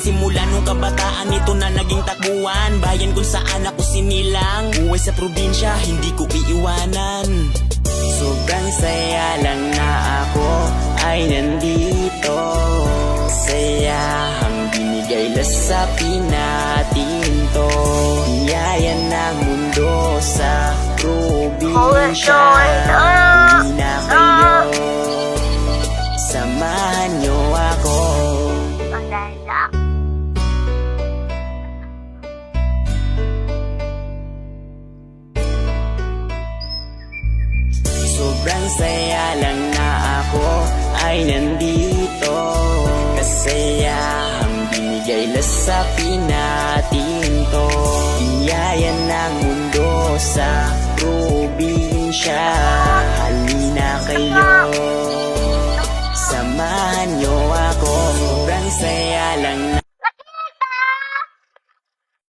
Simula nung kabataan ito na naging takbuhan Bayan kung saan ako sinilang. Buhay sa probinsya, hindi ko iiwanan. Sobrang saya lang na ako ay nandito. Saya ang binigay sa natin to. Biyaya ng mundo sa probinsya Sobrang saya lang na ako ay nandito. Kasaya ang binigay sa natin to. Biyaya ng mundo sa probinsya. Halina kayo. Samahan niyo ako. Sobrang saya lang na